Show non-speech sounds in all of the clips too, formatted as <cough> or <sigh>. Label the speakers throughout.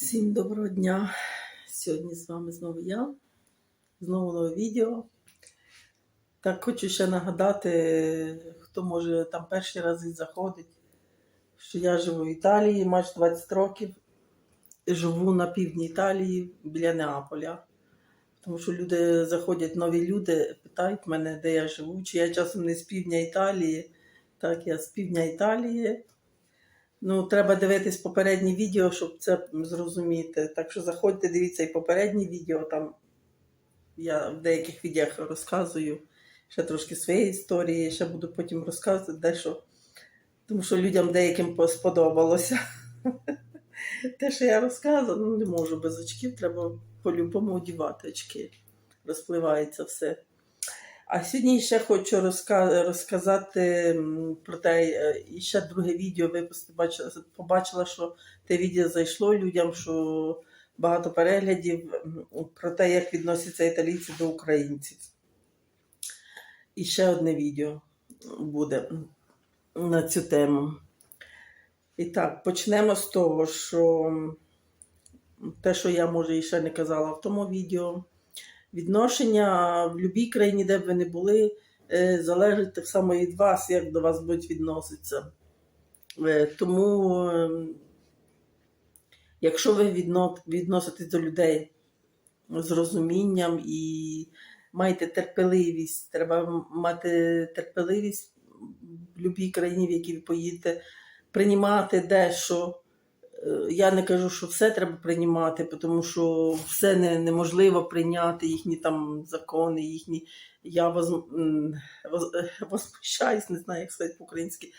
Speaker 1: Всім доброго дня! Сьогодні з вами знову я, знову нове відео. Так хочу ще нагадати, хто може там перший раз і заходить, що я живу в Італії майже 20 років. Живу на півдні Італії біля Неаполя. Тому що люди заходять, нові люди, питають мене, де я живу, чи я часом не з півдня Італії. Так, я з півдня Італії. Ну, треба дивитись попередні відео, щоб це зрозуміти. Так що заходьте, дивіться і попередні відео. Там я в деяких відеох розказую ще трошки своєї історії, ще буду потім розказувати дещо. Тому що людям деяким сподобалося. <laughs> Те, що я розказую, ну не можу без очків, треба по-любому одівати очки. Розпливається все. А сьогодні ще хочу розка- розказати про те, е, і ще друге відео випустити. Бачила, побачила, що те відео зайшло людям, що багато переглядів про те, як відносяться італійці до українців. І ще одне відео буде на цю тему. І так, почнемо з того, що те, що я може і ще не казала в тому відео. Відношення в будь-якій країні, де б ви не були, е, залежить так само від вас, як до вас будуть відноситися. Е, Тому, е, якщо ви відноситесь до людей з розумінням і маєте терпеливість, треба мати терпеливість в будь-якій країні, в якій ви поїдете, приймати дещо. Е, Я не кажу, що все треба приймати, тому що все не, неможливо прийняти, їхні там закони, їхні. Я воз, воз, е, не знаю, як сказати по-українськи.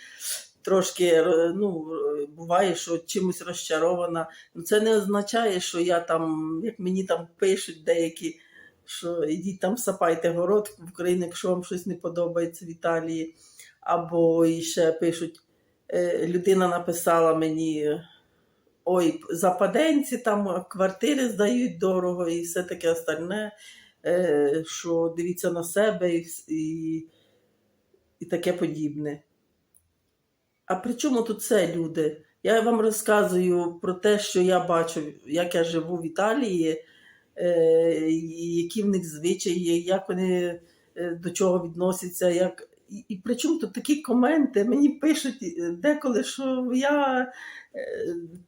Speaker 1: Трошки е, ну, буває, що чимось розчарована. Ну, це не означає, що я там, як мені там пишуть деякі, що ідіть там сапайте город в Україні, якщо вам щось не подобається в Італії. Або ще пишуть, людина написала мені. Ой, западенці там квартири здають дорого і все таке остальне, е, що дивіться на себе і, і, і таке подібне. А при чому тут це, люди? Я вам розказую про те, що я бачу, як я живу в Італії, е, які в них звичаї, як вони е, до чого відносяться. Як... І, і при чому тут такі коменти? Мені пишуть е, деколи, що я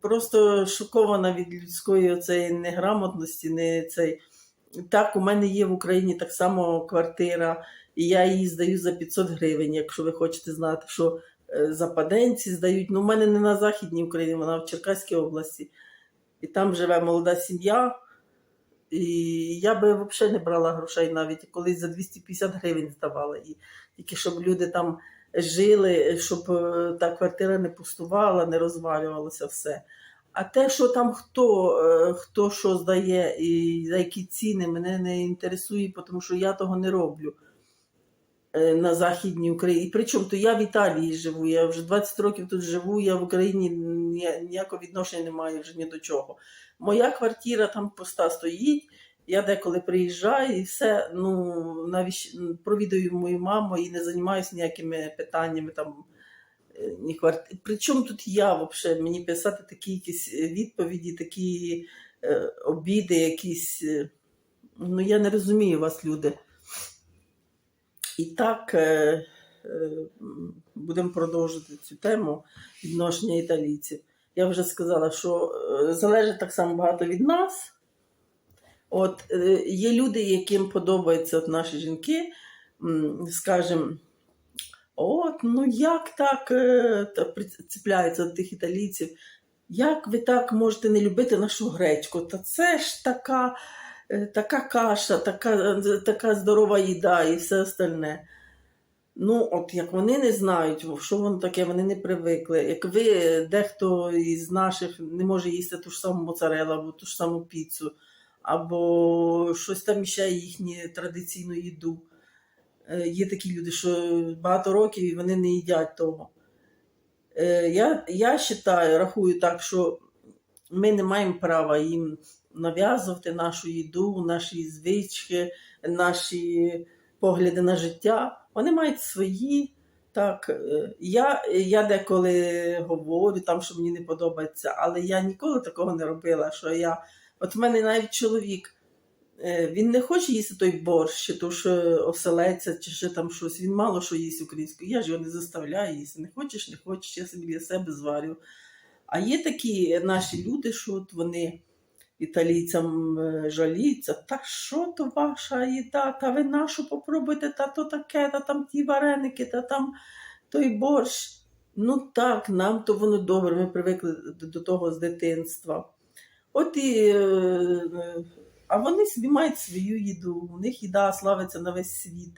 Speaker 1: просто шокована від людської оцеї неграмотності. Не цей. Так, у мене є в Україні так само квартира, і я її здаю за 500 гривень, якщо ви хочете знати, що е, западенці здають. Ну, у мене не на Західній Україні, вона в Черкаській області. І там живе молода сім'я. І я би взагалі не брала грошей навіть колись за 250 гривень здавала. І тільки щоб люди там жили, щоб е, та квартира не пустувала, не розвалювалося все. А те, що там хто, е, хто що здає і за які ціни, мене не інтересує, тому що я того не роблю е, на Західній Україні. Причому то я в Італії живу, я вже 20 років тут живу, я в Україні ніякого відношення не маю вже ні до чого. Моя квартира там поста стоїть. Я деколи приїжджаю і все, ну навіть провідую мою маму і не займаюся ніякими питаннями там. е, Ні кварти... Причому тут я взагалі мені писати такі якісь е, відповіді, такі е, обіди, якісь. е, Ну, я не розумію вас, люди. І так е, е, будемо продовжувати цю тему відношення італійців. Я вже сказала, що залежить так само багато від нас. От е, є люди, яким подобаються от наші жінки, м, скажем, от, ну як так е, прицепляються до тих італійців, як ви так можете не любити нашу гречку? Та це ж така, е, така каша, така, така здорова їда і все остальне. Ну, от як вони не знають, що воно таке, вони не привикли. Як ви, дехто із наших не може їсти ту ж саму моцарелу або ту ж саму піцу, або щось там ще їхню традиційну їду. Е, Є такі люди, що багато років і вони не їдять того. Е, Я, я вважаю, рахую так, що ми не маємо права їм нав'язувати нашу їду, наші звички, наші погляди на життя. Вони мають свої, Так, е, я, я деколи говорю там, що мені не подобається, але я ніколи такого не робила, що я. От в мене навіть чоловік, е, він не хоче їсти той борщ, чи то що оселеця, чи ще там щось. Він мало що їсть українською. Я ж його не заставляю їсти. Не хочеш, не хочеш, я собі для себе зварю. А є такі наші люди, що от вони італійцям е, жаліються, та що то ваша їда, та ви нашу попробуйте, та то таке, та там ті вареники, та там той борщ. Ну так, нам то воно добре, ми привикли до, до того з дитинства. От і, е, а вони собі мають свою їду, у них їда славиться на весь світ.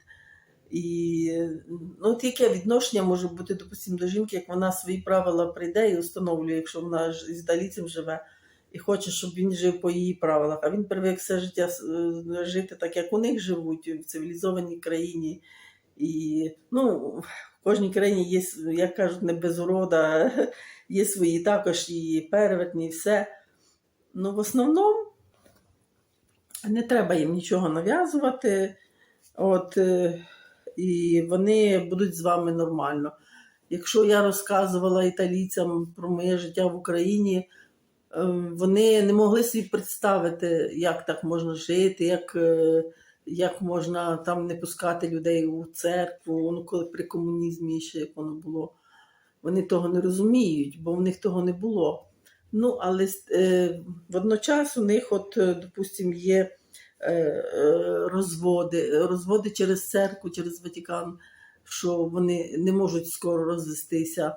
Speaker 1: І ну, от яке відношення може бути, допустимо, до жінки, як вона свої правила прийде і встановлює, якщо вона з італійцем живе і хоче, щоб він жив по її правилах, а він привик все життя е, жити так, як у них живуть, в цивілізованій країні. І ну, в кожній країні є, як кажуть, не без урода, <laughs> є свої також і перевертні, і все. Ну, в основному не треба їм нічого нав'язувати. От, е, і вони будуть з вами нормально. Якщо я розказувала італійцям про моє життя в Україні, е, вони не могли собі представити, як так можна жити, як, е, як можна там не пускати людей у церкву, ну коли при комунізмі ще як воно було. Вони того не розуміють, бо в них того не було. Ну, але е, водночас у них, от, е, допустим, є е, е, розводи, розводи через церкву, через Ватикан, що вони не можуть скоро розвестися.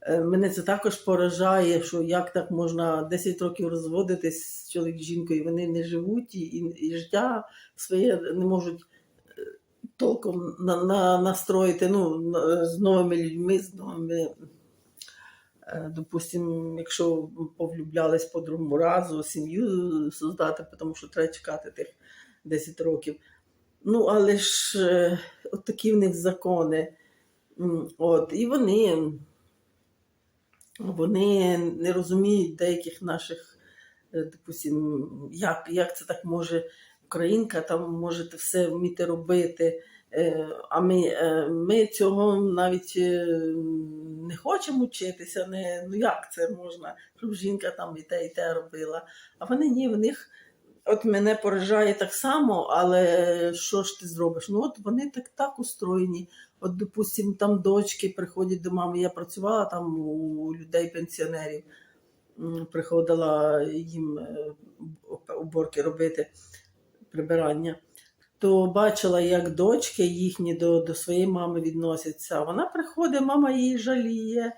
Speaker 1: Е, Мене це також поражає, що як так можна 10 років розводитись з чоловік жінкою, вони не живуть і, і, і життя своє не можуть е, толком на, на, настроїти ну, з новими людьми, з новими. Е, Допустим, якщо повлюблялись по другому разу, сім'ю создати, тому що треба чекати тих 10 років. Ну, але ж е, от такі в них закони. От, і вони, вони не розуміють деяких наших, е, допустим, як, як це так може українка там можете все вміти робити. Е, А ми, е, ми цього навіть е, не хочемо вчитися. Не, ну як це можна, щоб жінка там і те, і те робила. А вони ні, в них от мене поражає так само, але що ж ти зробиш? Ну от вони так так устроєні. От, допустим, там дочки приходять до мами. Я працювала там у людей пенсіонерів, приходила їм уборки робити, прибирання. То бачила, як дочки їхні до, до своєї мами відносяться. Вона приходить, мама її жаліє.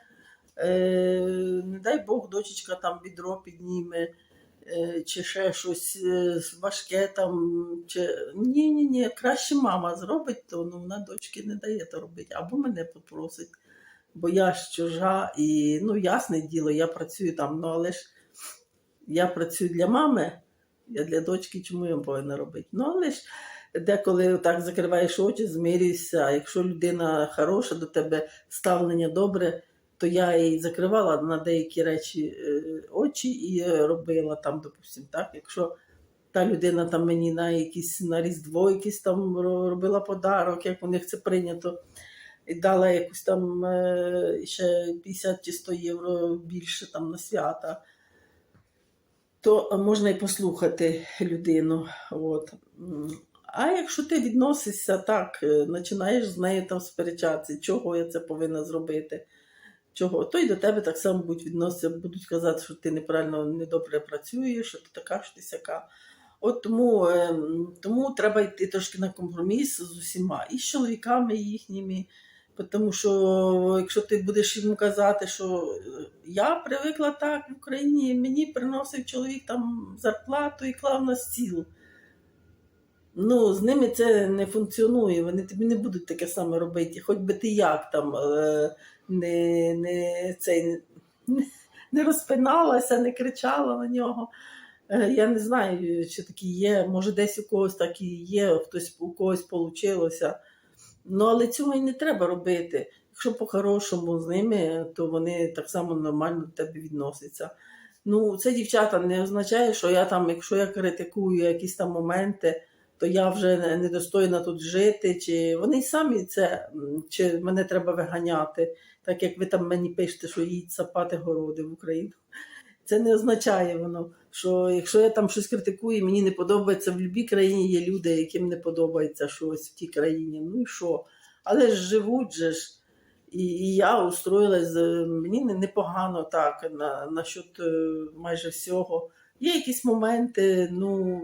Speaker 1: Е, не дай Бог, дочечка там відро підніме, е, чи ще щось е, важке там. Чи... Ні, ні, ні, краще мама зробить, то ну, вона дочки не дає то робити, або мене попросить. Бо я ж чужа, і ну, ясне діло, я працюю там, ну але ж я працюю для мами, я для дочки, чому я повинна робити? Ну, але ж деколи так закриваєш очі, змирюєшся, а якщо людина хороша до тебе, ставлення добре, то я їй закривала на деякі речі е, очі і робила там, допустим, так. Якщо та людина там мені на якісь на Різдво якийсь там робила подарок, як у них це прийнято, і дала якусь там е, ще 50 чи 100 євро більше там на свята, то можна і послухати людину. От. А якщо ти відносишся так, е, починаєш з нею там сперечатися, чого я це повинна зробити, чого, то й до тебе так само будуть відноситися, будуть казати, що ти неправильно, недобре працюєш, що ти така, що ти сяка. От тому, ем, тому треба йти трошки на компроміс з усіма, і з чоловіками їхніми. Тому що якщо ти будеш йому казати, що е, я привикла так в Україні, мені приносив чоловік там зарплату і клав на стіл. Ну, з ними це не функціонує, вони тобі не будуть таке саме робити, хоч би ти як там е, не, не, цей, не, розпиналася, не кричала на нього. Е, Я не знаю, чи такі є, може десь у когось так і є, хтось у когось вийшло. Ну, але цього і не треба робити. Якщо по-хорошому з ними, то вони так само нормально до тебе відносяться. Ну, це дівчата не означає, що я там, якщо я критикую якісь там моменти, то я вже недостойна тут жити, чи вони самі це, чи мене треба виганяти, так як ви там мені пишете, що їдь сапати городи в Україну. Це не означає воно, що якщо я там щось критикую, мені не подобається, в будь-якій країні є люди, яким не подобається щось в тій країні. Ну і що? Але ж живуть же ж. І, і я устроїлась, е, мені непогано так на, насчет е, майже всього. Є якісь моменти, ну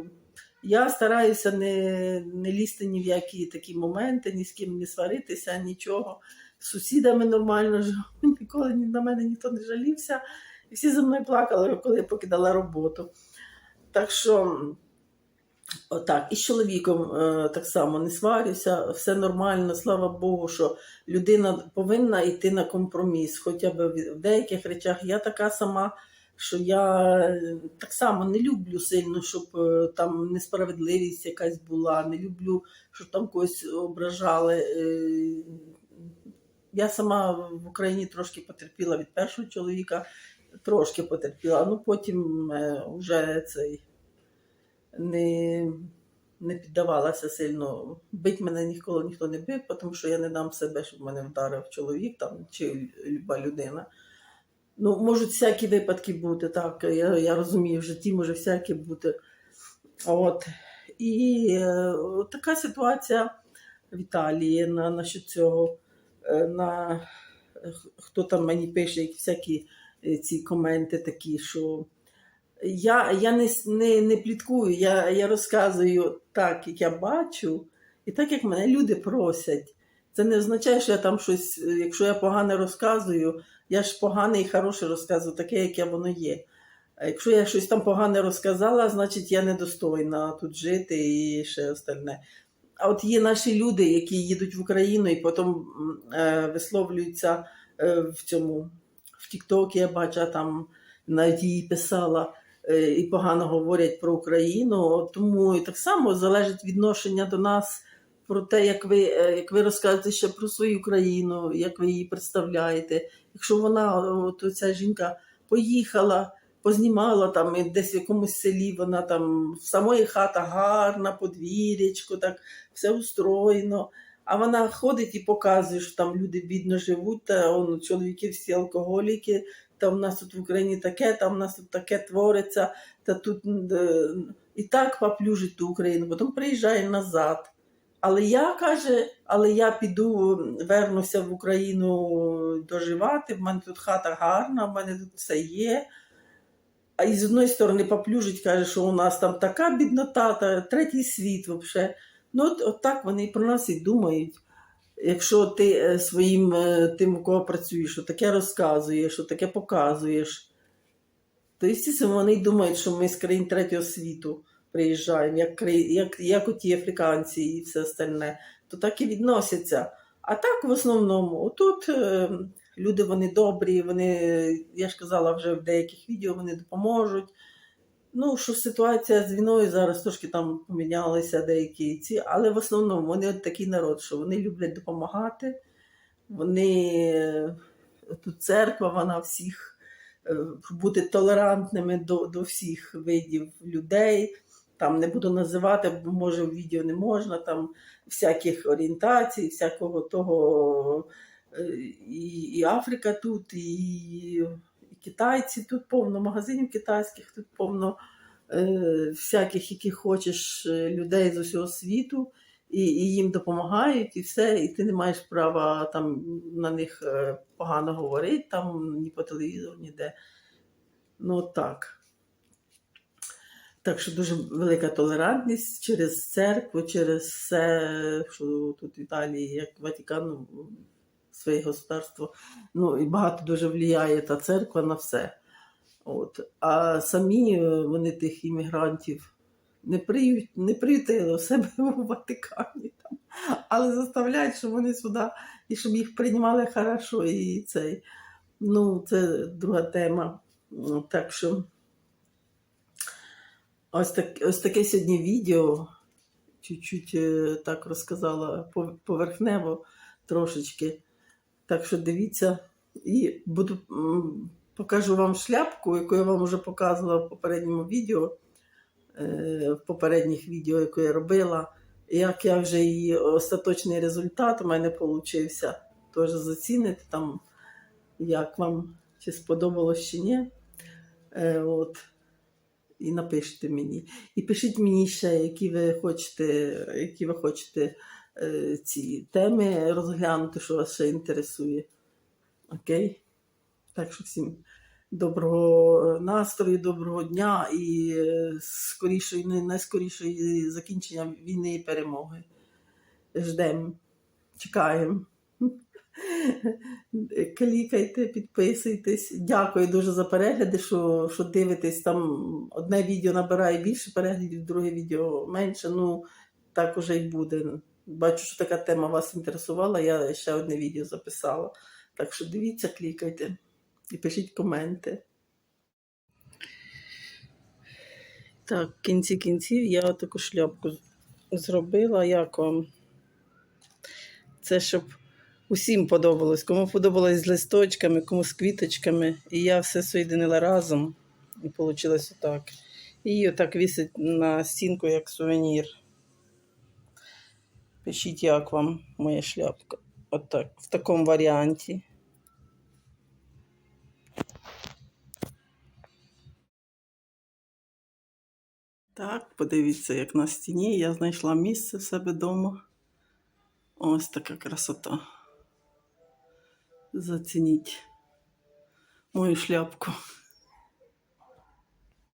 Speaker 1: я стараюся не, не лізти ні в які такі моменти, ні з ким не сваритися, нічого. З сусідами нормально <laughs> живу, ніколи на мене ніхто не жалівся. І всі за мною плакали, коли я покидала роботу. Так що, отак, і з чоловіком е, так само не сварюся, все нормально, слава Богу, що людина повинна йти на компроміс, хоча б в деяких речах. Я така сама, що я е, так само не люблю сильно, щоб е, там несправедливість якась була, не люблю, щоб там когось ображали. Е, Я сама в Україні трошки потерпіла від першого чоловіка, трошки потерпіла, ну потім вже цей не, не піддавалася сильно. Бить мене ніколи ніхто не бив, тому що я не дам себе, щоб мене вдарив чоловік там, чи люба людина. Ну, можуть всякі випадки бути, так. Я, я розумію, в житті може всяке бути. От. І е, така ситуація в Італії на, насчет цього. Е, на, хто там мені пише які всякі е, ці коменти такі, що я, я не, не, не пліткую, я, я розказую так, як я бачу, і так, як мене люди просять. Це не означає, що я там щось, е, якщо я погане розказую, я ж погане і хороше розказую, таке, яке воно є. А якщо я щось там погане розказала, значить я недостойна тут жити і ще остальне. А от є наші люди, які їдуть в Україну і потім е, висловлюються е, в цьому в Тіктокі, я бачу, там навіть її писала е, і погано говорять про Україну. Тому і так само залежить відношення до нас про те, як ви, е, як ви розказуєте ще про свою країну, як ви її представляєте. Якщо вона, от ця жінка, поїхала, познімала там десь в якомусь селі, вона там в самої хата гарна, подвір'ячко, так все устроєно. А вона ходить і показує, що там люди бідно живуть, та он, чоловіки всі алкоголіки, та в нас тут в Україні таке, та в нас тут таке твориться, та тут е, і так поплюжить ту Україну, потім приїжджає назад. Але я каже, але я піду, вернуся в Україну доживати, в мене тут хата гарна, в мене тут все є. А і з одної сторони поплюжить, каже, що у нас там така біднота, та третій світ взагалі. Ну, от, от так вони про нас і думають. Якщо ти е, своїм е, тим, у кого працюєш, що таке розказуєш, що таке показуєш, то звісно, вони думають, що ми з країн третього світу приїжджаємо, як, як, як оті африканці і все остальне, то так і відносяться. А так в основному, отут е, люди вони добрі, вони, я ж казала вже в деяких відео, вони допоможуть. Ну, що ситуація з війною зараз трошки там помінялися деякі ці, але в основному вони от такий народ, що вони люблять допомагати. Вони е, тут церква, вона всіх е, бути толерантними до, до всіх видів людей. Там не буду називати, бо може в відео не можна, там всяких орієнтацій, всякого того. е, І, і Африка тут, і, і китайці тут повно магазинів китайських, тут повно е, всяких, які хочеш е, людей з усього світу, і, і їм допомагають, і все, і ти не маєш права там на них е, погано говорити, там ні по телевізору, ніде. Ну так. Так що дуже велика толерантність через церкву, через все, що тут в Італії, як Ватикан, ну, своє государство. Ну і багато дуже впливає та церква на все. От. А самі е, вони тих іммігрантів не, приють, не приютили у себе <laughs> у Ватикані, там, але заставляють, щоб вони сюди і щоб їх приймали хорошо. І цей. Ну, це друга тема. Так що ось, так, ось таке сьогодні відео. Чуть-чуть е, так розказала поверхнево трошечки. Так що дивіться, і буду покажу вам шляпку, яку я вам вже показувала в попередньому відео. е, в попередніх відео, яку я робила. Як я вже її остаточний результат у мене вийшов, теж заціните там, як вам чи сподобалось чи ні. Е, от. І напишіть мені. І пишіть мені ще, які ви хочете, які ви хочете е, ці теми розглянути, що вас ще інтересує. Окей? Так що всім доброго настрою, доброго дня і е, скорішої, най- найскорішої закінчення війни і перемоги. Ждемо, чекаємо. Клікайте, підписуйтесь. Дякую дуже за перегляди, що, що дивитесь. Там одне відео набирає більше переглядів, друге відео менше. Ну, так уже й буде. Бачу, що така тема вас інтересувала. Я ще одне відео записала. Так що дивіться, клікайте і пишіть коменти. Так, в кінці кінців я таку шляпку зробила. Як вам? Це щоб усім подобалось. Кому подобалось з листочками, кому з квіточками. І я все соєдинила разом. І вийшло отак. І її отак вісить на стінку, як сувенір. Пишіть, як вам моя шляпка. Отак, в такому варіанті. Так, подивіться, як на стіні я знайшла місце в себе вдома. Ось така красота. Зацініть мою шляпку.